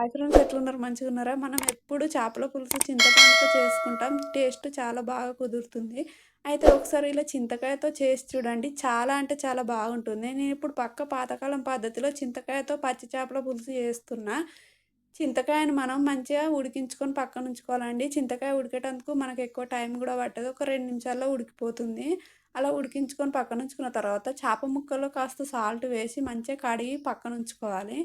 Hi friends ఎట్లున్నారు? మంచిగా ఉన్నారా మనం ఎప్పుడు చేపల పులుసు చింతపండుతో చేసుకుంటాం. టేస్ట్ చాలా బాగా కుదురుతుంది. అయితే ఒకసారి ఇలా చింతకాయతో చేసి చూడండి. చాలా అంటే చాలా బాగుంటుంది. నేను ఇప్పుడు పక్క పాతకాలం పద్ధతిలో చింతకాయతో పచ్చి చేపల పులుసు చేస్తున్నా. చింతకాయను మనం మంచిగా ఉడికించుకొని పక్కన ఉంచుకోవాలండి. చింతకాయ ఉడికేటందుకు మనకు ఎక్కువ టైం కూడా పట్టదు. ఒక రెండు నిమిషాల్లో ఉడికిపోతుంది. అలా ఉడికించుకొని పక్కన ఉంచుకున్న తర్వాత చేప ముక్కలో కాస్త సాల్ట్ వేసి మంచిగా కడిగి పక్కన ఉంచుకోవాలి.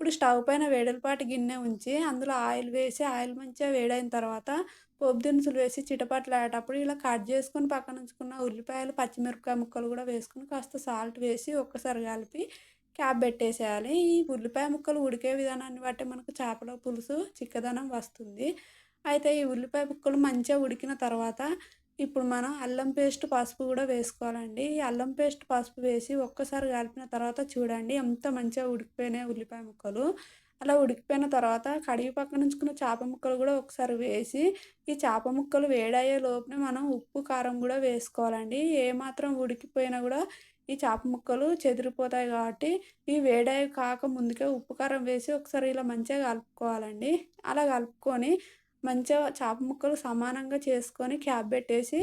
ఇప్పుడు స్టవ్ పైన వేడలపాటి గిన్నె ఉంచి అందులో ఆయిల్ వేసి ఆయిల్ మంచిగా వేడైన తర్వాత పోపు దినుసులు వేసి చిటపట్లాడేటప్పుడు ఇలా కట్ చేసుకుని పక్కన ఉంచుకున్న ఉల్లిపాయలు పచ్చిమిరపకాయ ముక్కలు కూడా వేసుకుని కాస్త సాల్ట్ వేసి ఒక్కసారి కలిపి క్యాప్ పెట్టేసేయాలి. ఈ ఉల్లిపాయ ముక్కలు ఉడికే విధానాన్ని బట్టి మనకు చేపల పులుసు చిక్కదనం వస్తుంది. అయితే ఈ ఉల్లిపాయ ముక్కలు మంచిగా ఉడికిన తర్వాత ఇప్పుడు మనం అల్లం పేస్ట్ పసుపు కూడా వేసుకోవాలండి. ఈ అల్లం పేస్ట్ పసుపు వేసి ఒక్కసారి కలిపిన తర్వాత చూడండి ఎంత మంచిగా ఉడికిపోయినాయి ఉల్లిపాయ ముక్కలు. అలా ఉడికిపోయిన తర్వాత కడిగి పక్కన ఉంచుకున్న చేప ముక్కలు కూడా ఒకసారి వేసి ఈ చేప ముక్కలు వేడయ్యే లోపునే మనం ఉప్పు కారం కూడా వేసుకోవాలండి. ఏమాత్రం ఉడికిపోయినా కూడా ఈ చేప ముక్కలు చెదిరిపోతాయి కాబట్టి ఈ వేడయ్య కాక ముందుకే ఉప్పు కారం వేసి ఒకసారి ఇలా మంచిగా కలుపుకోవాలండి. అలా కలుపుకొని మంచిగా చేప ముక్కలు సమానంగా చేసుకొని క్యాప్ పెట్టేసి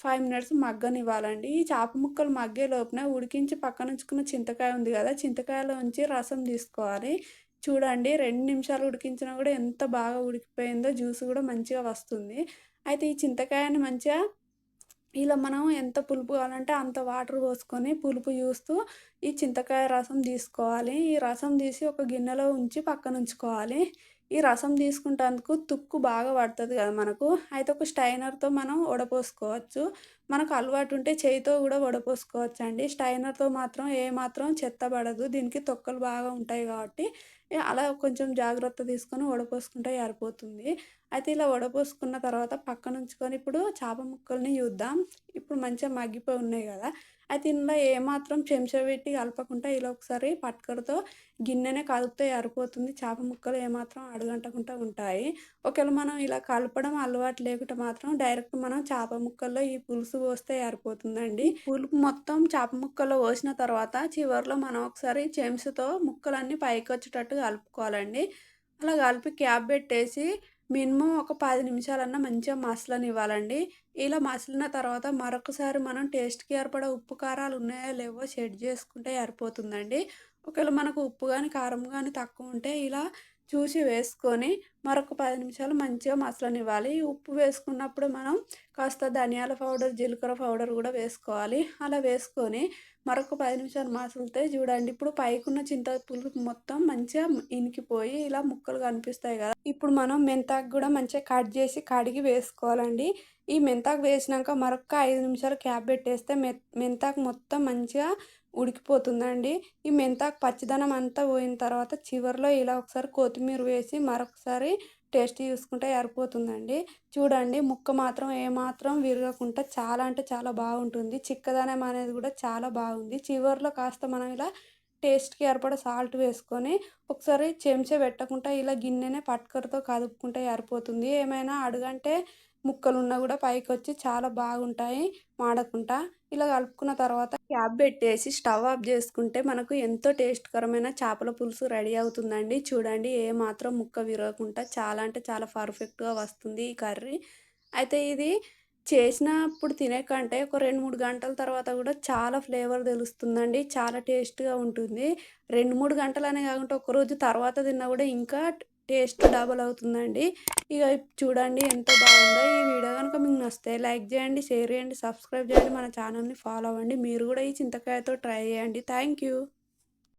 ఫైవ్ మినిట్స్ మగ్గనివ్వాలండి. ఈ చేప ముక్కలు మగ్గే లోపున ఉడికించి పక్కన ఉంచుకున్న చింతకాయ ఉంది కదా చింతకాయలో ఉంచి రసం తీసుకోవాలి. చూడండి రెండు నిమిషాలు ఉడికించినా కూడా ఎంత బాగా ఉడికిపోయిందో జ్యూస్ కూడా మంచిగా వస్తుంది. అయితే ఈ చింతకాయని మంచిగా ఇలా మనం ఎంత పులుపు కావాలంటే అంత వాటర్ పోసుకొని పులుపు చూస్తూ ఈ చింతకాయ రసం తీసుకోవాలి. ఈ రసం తీసి ఒక గిన్నెలో ఉంచి పక్కన ఉంచుకోవాలి. ఈ రసం తీసుకుంటేందుకు తుక్కు బాగా పడుతుంది కదా మనకు. అయితే ఒక స్టైనర్తో మనం వడపోసుకోవచ్చు. మనకు అలవాటు ఉంటే చేయితో కూడా వడపోసుకోవచ్చు అండి స్టైనర్తో మాత్రం ఏ మాత్రం చెత్త పడదు. దీనికి తొక్కలు బాగా ఉంటాయి కాబట్టి అలా కొంచెం జాగ్రత్త తీసుకొని వడపోసుకుంటే సరిపోతుంది. అయితే ఇలా వడపోసుకున్న తర్వాత పక్కన ఉంచుకొని ఇప్పుడు చేప ముక్కల్ని చూద్దాం. ఇప్పుడు మంచిగా మగ్గిపోయి ఉన్నాయి కదా. అయితే ఇందులో ఏమాత్రం చెంచా పెట్టి కలపకుండా ఇలా ఒకసారి పట్కరతో గిన్నెనే కదిపితే సరిపోతుంది చేప ముక్కలు ఏమాత్రం అడగంటకుండా ఉంటాయి. ఒకవేళ మనం ఇలా కలపడం అలవాటు లేకుండా మాత్రం డైరెక్ట్ మనం చేప ముక్కల్లో ఈ పులుసు పోస్తే సరిపోతుందండి పులుపు మొత్తం చేప ముక్కల్లో పోసిన తర్వాత చివరిలో మనం ఒకసారి చెంచుతో ముక్కలన్నీ పైకి వచ్చేటట్టు కలుపుకోవాలండి. అలా కలిపి క్యాప్ పెట్టేసి మినిమం ఒక పది నిమిషాలన్నా మంచిగా మసలనివ్వాలండి. ఇలా మసలిన తర్వాత మరొకసారి మనం టేస్ట్కి ఏర్పడే ఉప్పు కారాలు ఉన్నాయో లేవో సెట్ చేసుకుంటే ఏర్పడుతుందండి ఒకవేళ మనకు ఉప్పు కానీ కారం కానీ తక్కువ ఉంటే ఇలా చూసి వేసుకొని మరొక పది నిమిషాలు మంచిగా మసలనివ్వాలి. ఉప్పు వేసుకున్నప్పుడు మనం కాస్త ధనియాల పౌడర్ జీలకర్ర పౌడర్ కూడా వేసుకోవాలి. అలా వేసుకొని మరొక పది నిమిషాలు మసలితే చూడండి ఇప్పుడు పైకున్న చింతపులుపు మొత్తం మంచిగా ఇనికిపోయి ఇలా ముక్కలు కనిపిస్తాయి కదా. ఇప్పుడు మనం మెంతాకు కూడా మంచిగా కట్ చేసి కడిగి వేసుకోవాలండి. ఈ మెంతాకు వేసినాక మరొక ఐదు నిమిషాలు క్యాప్ పెట్టేస్తే మె మెంతాకు మొత్తం మంచిగా ఉడికిపోతుందండి. ఈ మెంతాకు పచ్చిదనం అంతా పోయిన తర్వాత చివరిలో ఇలా ఒకసారి కొత్తిమీర వేసి మరొకసారి టేస్ట్ చూసుకుంటే ఏరిపోతుందండి చూడండి ముక్క మాత్రం ఏమాత్రం విరగకుండా చాలా అంటే చాలా బాగుంటుంది. చిక్కదనం అనేది కూడా చాలా బాగుంది. చివరిలో కాస్త మనం ఇలా టేస్ట్కి ఏర్పడ సాల్ట్ వేసుకొని ఒకసారి చెంచా పెట్టకుండా ఇలా గిన్నెనే పట్టుకరతో కదుపుకుంటే ఏరిపోతుంది ఏమైనా అడుగంటే ముక్కలు ఉన్నా కూడా పైకి వచ్చి చాలా బాగుంటాయి మాడకుండా. ఇలా కలుపుకున్న తర్వాత క్యాప్ పెట్టేసి స్టవ్ ఆఫ్ చేసుకుంటే మనకు ఎంతో టేస్ట్కరమైన చేపల పులుసు రెడీ అవుతుందండి. చూడండి ఏ మాత్రం ముక్క విరగకుండా చాలా అంటే చాలా పర్ఫెక్ట్గా వస్తుంది ఈ కర్రీ. అయితే ఇది చేసినప్పుడు తినే కంటే ఒక రెండు మూడు గంటల తర్వాత కూడా చాలా ఫ్లేవర్ తెలుస్తుందండి చాలా టేస్ట్గా ఉంటుంది. రెండు మూడు గంటలనే కాకుండా ఒకరోజు తర్వాత తిన్నా కూడా ఇంకా టేస్ట్ డబల్ అవుతుందండి. ఇక చూడండి ఎంత బాగుందో ఈ వీడియో కనుక మీకు నచ్చితే లైక్ చేయండి షేర్ చేయండి సబ్స్క్రైబ్ చేయండి మన ఛానల్ని ఫాలో అవ్వండి. మీరు కూడా ఈ చింతకాయతో ట్రై చేయండి. Thank you.